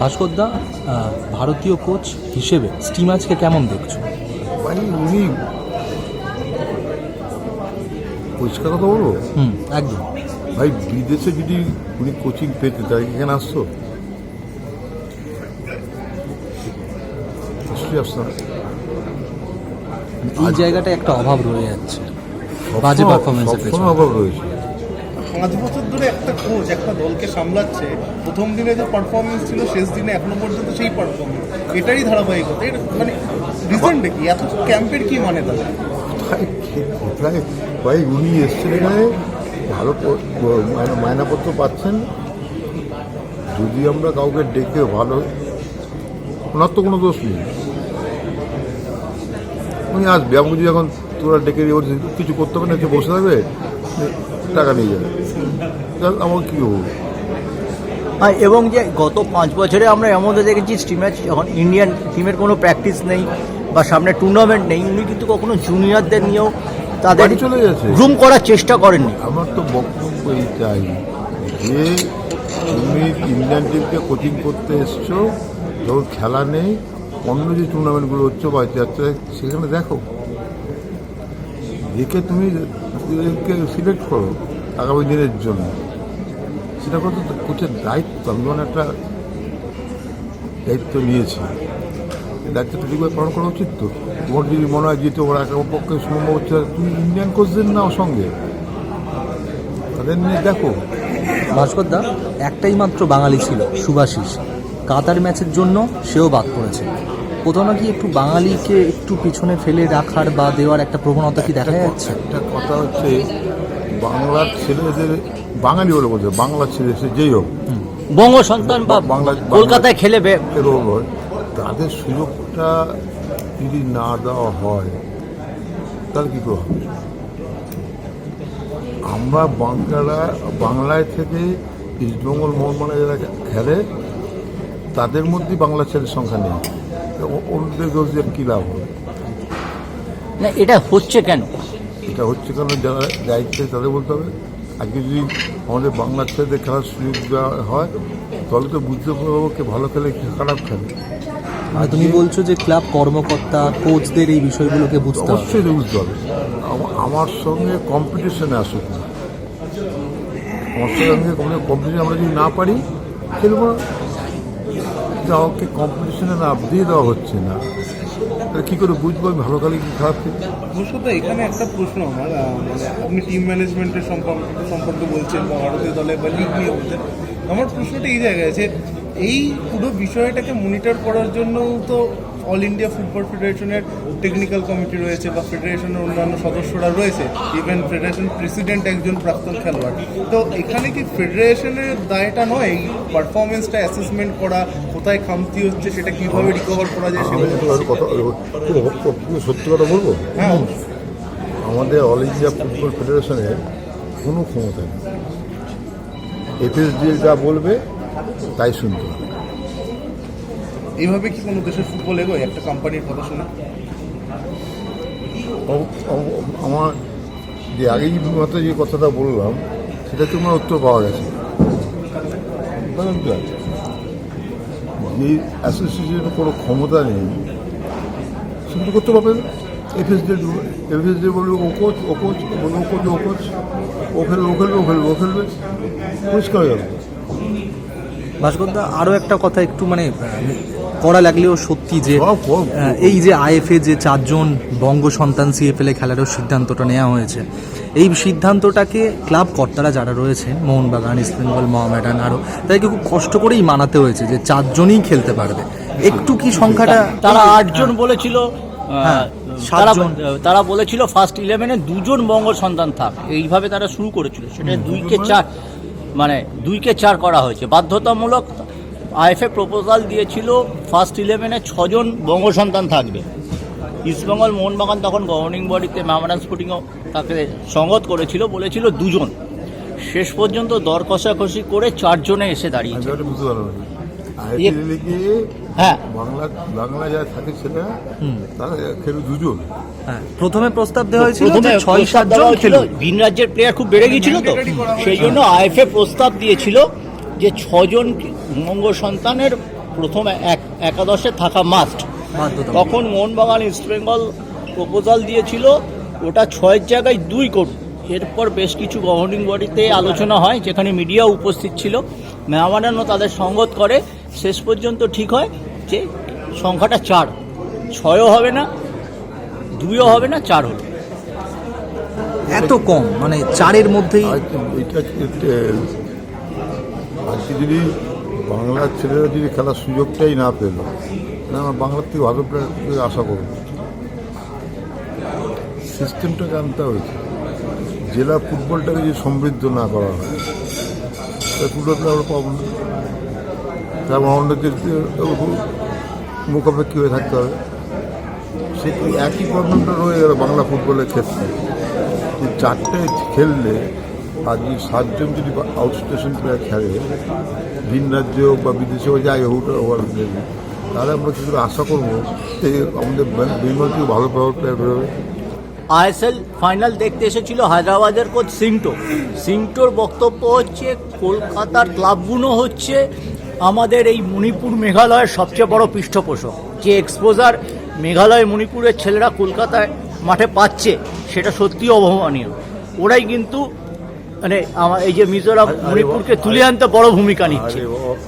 ভাস্করদা ভারতীয় কোচ হিসেবে স্টিমাজকে কেমন দেখছ? ভাই উনি পরিষ্কার কথা বলব? হুম একদম। ভাই বিদেশে যদি উনি কোচিং পেতে তাই এখানে আসতো আসতো। এই জায়গাটা একটা অভাব রয়ে যাচ্ছে। বাজে পেছনে। অভাব রয়েছে। পাঁচ বছর ধরে একটা কোচ একটা দলকে সামলাচ্ছে। প্রথম দিনে যে পারফরমেন্স ছিল, শেষ দিনে এখনও পর্যন্ত সেই পারফরমেন্স এটারই ধারাবাহিকতা। এর মানে রিজনটা কি? এত ক্যাম্পের কি মানে তাহলে? ভাই উনি এসছেন এখানে ভালো মানে মায়নাপত্র পাচ্ছেন। যদি আমরা কাউকে ডেকে ভালো, ওনার তো কোনো দোষ নেই। উনি আসবে। আমি যদি এখন তোরা ডেকে দিয়ে কিছু করতে হবে না বসে থাকবে? টাকা নিয়ে যাবে। তাহলে আমার কী হব? হ্যাঁ এবং যে গত পাঁচ বছরে আমরা এমন দেখেছি স্টিমের যখন ইন্ডিয়ান টিমের কোনো প্র্যাকটিস নেই বা সামনে টুর্নামেন্ট নেই উনি কিন্তু কখনো জুনিয়রদের নিয়েও তাদের চলে যাচ্ছে। গ্রুম করার চেষ্টা করেননি। আমার তো বক্তব্য এইটাই যে তুমি ইন্ডিয়ান টিমকে কোচিং করতে এসছো যখন খেলা নেই অন্য যে টুর্নামেন্টগুলো হচ্ছে বা যাচ্ছে সেখানে দেখো। দেখে তুমি সিলেক্ট করো, আগামী দিনের জন্য। সেটা কত কোচের দায়িত্ব? আমি যখন একটা দায়িত্ব নিয়েছি। দায়িত্বটা ঠিকভাবে পালন করা উচিত তো। তোমার যদি মনে হয় যে তোমার একা পক্ষে সম্ভব হচ্ছে, তুমি ইন্ডিয়ান কোচদের নাও সঙ্গে। তাদের নিয়ে দেখো। ভাস্করদা একটাই মাত্র বাঙালি ছিল সুভাষিস কাতার ম্যাচের জন্য সেও বাদ পড়েছে। কোথাও নাকি একটু বাঙালিকে একটু পিছনে ফেলে রাখার বা দেওয়ার একটা প্রবণতা কি দেখা যাচ্ছে? একটা কথা হচ্ছে বাংলার ছেলেদের বাঙালি বলে বলছে বাংলার ছেলে সে যেই হোক। বঙ্গ সন্তান বা বাংলা- কলকাতায় খেলে তাদের সুযোগটা যদি না দেওয়া হয় তাহলে কী করে হবে? আমরা বাংলারা বাংলায় থেকে ইস্টবেঙ্গল মোহনবাগানে যারা খেলে তাদের মধ্যেই বাংলা ছেলের সংখ্যা নেই। তো ও- অন্যদের দোষ দিয়ে কী লাভ হবে? না এটা হচ্ছে কেন? এটা হচ্ছে কারণ যারা দায়িত্বে তাদের বলতে হবে। আজকে যদি আমাদের বাংলার ছেলেদের খেলার সুযোগ দেওয়া হয় তাহলে তো বুঝতে পারব কে ভালো খেলে খারাপ খেলে? আর তুমি বলছো যে ক্লাব কর্মকর্তা কোচদের এই বিষয়গুলোকে বুঝতে হবে। অবশ্যই বুঝতে হবে। আমার সঙ্গে কম্পিটিশনে আসুক না আমার সঙ্গে কোনো কম্পিটিশন আমরা যদি না পারি খেলব না। কিন্তু আমাকে না না দেওয়া হচ্ছে না। কী করে বুঝব? আমি ভালো কালে কি খারাপ খেলি এখানে একটা প্রশ্ন আমার মানে আপনি টিম ম্যানেজমেন্টের সম্পর্কে সম্পর্কে বলছেন বা ভারতীয় দলে বা লিগ নিয়ে বলছেন। আমার প্রশ্নটা এই জায়গায় আছে, এই পুরো বিষয়টাকে মনিটর করার জন্য তো অল ইন্ডিয়া ফুটবল ফেডারেশনের টেকনিক্যাল কমিটি রয়েছে বা ফেডারেশনের অন্যান্য সদস্যরা রয়েছে ইভেন ফেডারেশন প্রেসিডেন্ট একজন প্রাক্তন খেলোয়াড়। তো এখানে কি ফেডারেশনের দায়টা নয়? এই পারফরমেন্সটা অ্যাসেসমেন্ট করা কোথায় খামতি হচ্ছে সেটা কীভাবে রিকভার করা যায় কথা সত্যি কথা বলব? হ্যাঁ। আমাদের অল ইন্ডিয়া ফুটবল ফেডারেশনের কোনো ক্ষমতা নেই। এফএসডি যা বলবে তাই শুনতে হবে। এইভাবে কি কোনো দেশের ফুটবল এগোয়? একটা কোম্পানির কথা শুনে। আমার যে আগেই মাত্র যে কথাটা বললাম সেটা তোমার উত্তর পাওয়া গেছে? যে অ্যাসোসিয়েশনের কোনো ক্ষমতা নেই। সেগুলো করতে পারবে না। এফএসডি এফএসডি বলবে ও কোচ ও কোচ বলবে ও কোচ ও কোচ ও খেলবে ও খেলবে ও খেলবে ও খেলবে। পরিষ্কার হয়ে গেল ভাস্করদা আরও একটা কথা একটু মানে করা লাগলেও সত্যি যে এই যে আইএফএ যে চারজন বঙ্গ সন্তান সিএফএলে খেলারও সিদ্ধান্তটা নেওয়া হয়েছে। এই সিদ্ধান্তটাকে ক্লাব কর্তারা যারা রয়েছেন মোহনবাগান ইস্ট বেঙ্গল মোহামেডান আরও তাদেরকে খুব কষ্ট করেই মানাতে হয়েছে যে চারজনই খেলতে পারবে। একটু কি সংখ্যাটা তারা আটজন বলেছিল হ্যাঁ, তারা। তারা বলেছিল ফার্স্ট ইলেভেনে দুজন বঙ্গ সন্তান থাক। এইভাবে তারা শুরু করেছিল। সেটা দুইকে চার মানে দুইকে চার করা হয়েছে। বাধ্যতামূলক আইএফএ প্রপোজাল দিয়েছিল ফার্স্ট ইলেভেনে ছজন বঙ্গ সন্তান থাকবে। ইস্টবেঙ্গল মোহনবাগান তখন গভর্নিং বডিতে মামারান স্পোর্টিংও তাকে সঙ্গত করেছিল বলেছিল দুজন। শেষ পর্যন্ত দর কষাকষি করে চারজনে এসে দাঁড়িয়েছে। ইয়ে- হ্যাঁ। বাংলা বাংলা যারা থাকে সেটা তারা খেলবে দুজন। হ্যাঁ, প্রথমে প্রস্তাব দেওয়া হয়েছিল যে ছয় ভিন রাজ্যের প্লেয়ার খুব বেড়ে গিয়েছিল তো। সেই জন্য আইএফএ প্রস্তাব দিয়েছিল যে ছজন বঙ্গ সন্তানের প্রথম এক একাদশে থাকা মাস্ট তখন মোহনবাগান ইস্ট বেঙ্গল প্রপোজাল দিয়েছিল ওটা ছয়ের জায়গায় দুই করুন। এরপর বেশ কিছু গভর্নিং বডিতে আলোচনা হয় যেখানে মিডিয়া উপস্থিত ছিল। মেহমানানও তাদের সঙ্গত করে শেষ পর্যন্ত ঠিক হয় যে সংখ্যাটা চার। ছয়ও হবে না দুইও হবে না চার হবে। এত কম মানে চারের মধ্যেই আজকে যদি বাংলার ছেলেরা যদি খেলার সুযোগটাই না পেল না আমরা বাংলার থেকে ভালো প্লেয়ার আশা করব। সিস্টেমটা জানতে হয়েছে জেলা ফুটবলটাকে যদি সমৃদ্ধ না করা হয়, তাহলে ফুটবল আমরা পাবো না। তারপর আমাদের মুখাপেক্ষি হয়ে থাকতে হবে। সেটি একই প্রবলেমটা রয়ে গেল বাংলা ফুটবলের ক্ষেত্রে। চারটে খেললে যদি সাতজন যদি আউটস্টেশন প্লেয়ার খেলে, ভিন রাজ্য হোক বা বিদেশে হোক, যাই হোক তাহলে আমরা কি করে আশা করব আমাদের বেঙ্গল থেকে ভালো ভালো প্লেয়ার বেরোবে? আইএসএল ফাইনাল দেখতে এসেছিল হায়দ্রাবাদের কোচ সিংটো সিংটোর বক্তব্য হচ্ছে, কলকাতার ক্লাবগুলো হচ্ছে আমাদের এই মণিপুর মেঘালয়ের সবচেয়ে বড় পৃষ্ঠপোষক। যে এক্সপোজার মেঘালয় মণিপুরের ছেলেরা কলকাতায় মাঠে পাচ্ছে, সেটা সত্যি অবমানীয় ওরাই কিন্তু মানে আমার এই যে মিজোরাম মণিপুরকে তুলে আনতে বড় ভূমিকা নিচ্ছে।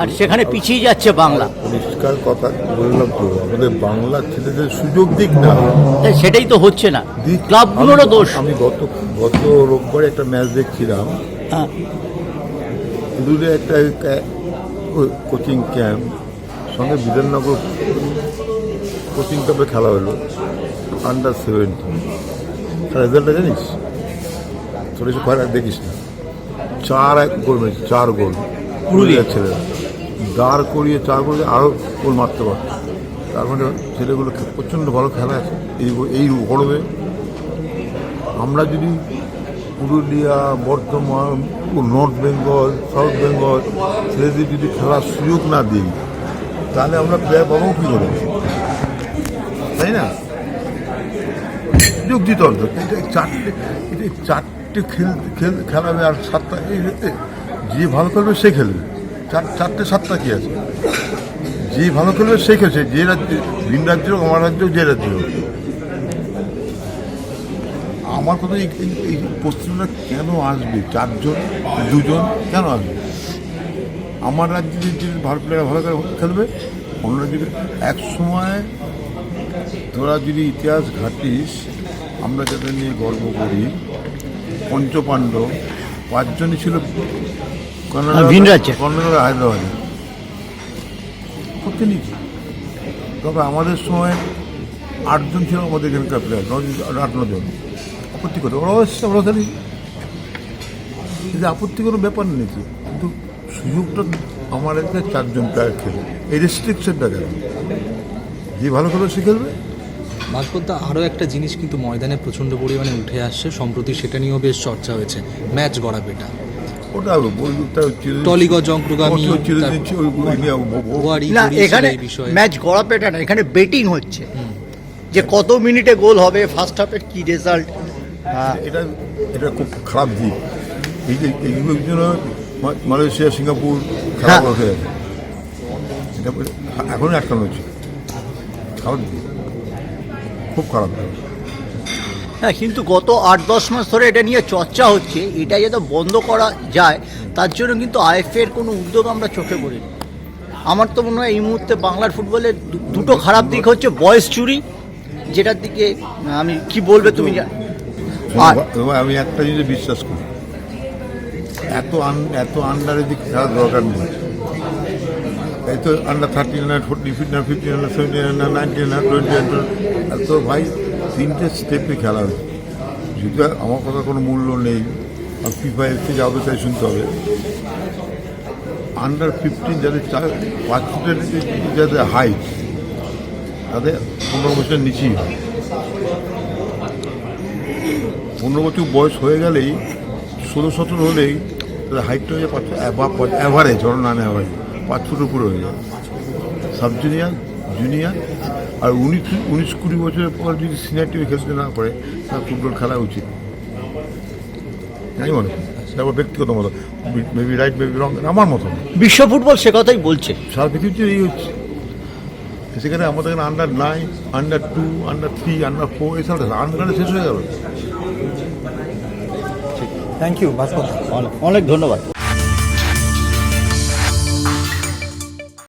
আর সেখানে পিছিয়ে যাচ্ছে বাংলা। পরিষ্কার কথা বললাম তো আমাদের বাংলা ছেলেদের সুযোগ দিক না। সেটাই তো হচ্ছে না। ক্লাবগুলোরও দোষ। আমি গত গত রোববারে একটা ম্যাচ দেখছিলাম। হ্যাঁ। দূরে একটা কোচিং ক্যাম্প সঙ্গে বিধাননগর কোচিং ক্যাম্পে খেলা হলো আন্ডার সেভেন্টিন রেজাল্টটা জানিস? এসে খয়রা দেখিস না। চার এক গোল মেরেছে চার গোল। পুরুলিয়ার ছেলেরা দাঁড় করিয়ে চার গোল আরও গোল মারতে পারত। তার মানে ছেলেগুলো প্রচণ্ড ভালো খেলা আছে। এই এই গরমে আমরা যদি Purulia Bardhaman North Bengal South Bengal ছেলেদের যদি খেলার সুযোগ না দিই তাহলে আমরা প্লেয়ার পাবো কী করে? তাই না? সুযোগ দিতে হবে এটা চারটে এটা চারটে খেল খেল খেলাবে আর সাতটা এই যে ভালো খেলবে সে খেলবে। চার চারটে সাতটা কি আছে? যে ভালো খেলবে সে খেলছে যে রাজ্যে ভিন রাজ্য হোক, আমার রাজ্য যে রাজ্য। আমার কথা এই এই কেন আসবে? চারজন দুজন কেন আসবে? আমার রাজ্যে যে ভালো প্লেয়ার ভালো করে খেলবে অন্য রাজ্যে এক সময় তোরা যদি ইতিহাস ঘাটিস আমরা যাদের নিয়ে গর্ব করি পঞ্চপাণ্ডব পাঁচজনই ছিল আর ভিন রাজ্যে। কর্ণাটক হায়দ্রাবাদে। তবে আমাদের সময় আটজন ছিল আমাদের এখানকার প্লেয়ার আট নজন আপত্তি করে ওরাও এসছে ওরা খেলি কিন্তু আপত্তি কোনো ব্যাপার নেই কিন্তু সুযোগটা আমার এখানে চারজন প্লেয়ার খেলে। এই রেস্ট্রিকশনটা কেন? যে ভালো খেলবে সে খেলবে? ভাস্করদা আরও একটা জিনিস কিন্তু ময়দানে প্রচণ্ড পরিমাণে উঠে আসছে সম্প্রতি সেটা নিয়েও বেশ চর্চা হয়েছে। ম্যাচ গড়া পেটা ওটা টলিগঞ্জ, অগ্রগামী, না এখানে ম্যাচ গড়া পেটা না এখানে বেটিং হচ্ছে। যে কত মিনিটে গোল হবে ফার্স্ট হাফের কি রেজাল্ট এটা এটা খুব খারাপ দিক। এই যে এইগুলোর জন্য মালয়েশিয়া সিঙ্গাপুর খেলা হ্যাঁ। হয়ে গেছে এটা বলে- আটকানো হচ্ছে। খারাপ দিক। খুব খারাপ হ্যাঁ কিন্তু গত আট দশ মাস ধরে এটা নিয়ে চর্চা হচ্ছে এটা যাতে বন্ধ করা যায় তার জন্য কিন্তু আইএফএর কোনো উদ্যোগ আমরা চোখে পড়িনি। আমার তো মনে হয় এই মুহূর্তে বাংলার ফুটবলের দুটো খারাপ দিক হচ্ছে বয়স চুরি যেটার দিকে আমি কি বলবে তুমি আমি একটা জিনিস বিশ্বাস করি এত এত আন্ডারের দিকে খেলার দরকার নেই। তো আন্ডার থার্টিন না ফোর্টি ফিফটিন ফিফটিন না সেভেন্টিন না নাইনটিন না টোয়েন্টি এত ভাই, তিনটে স্টেপে খেলা হচ্ছে যেটা আমার কথা কোনো মূল্য নেই। আর ফিফা এসে যাবে তাই শুনতে হবে। আন্ডার ফিফটিন যাদের চার পাঁচ ফুটের যাদের হাইট তাদের পনেরো বছরের নিচেই হয় পনেরো বছর বয়স হয়ে গেলেই, ষোলো, সতেরো হলেই তাদের হাইটটা হয়ে যায় অ্যাভারেজ ধরো না অ্যাভারেজ পাঁচ ফুট উপরে হয়ে যায়। সাব জুনিয়ার জুনিয়ার আর উনিশ উনিশ কুড়ি বছরের পর যদি সিনিয়র টিমে খেলতে না পারে তার ফুটবল খেলা উচিত। তাই মনে করি এটা আমার ব্যক্তিগত মত মেবি রাইট মেবি রং আমার মতো বিশ্ব ফুটবল সে কথাই বলছে। সারা পৃথিবীতে এই হচ্ছে। সেখানে আমাদের এখানে under nine under two under three under four এছাড়া আন্ডারে শেষ হয়ে গেল থ্যাংক ইউ অনেক ধন্যবাদ।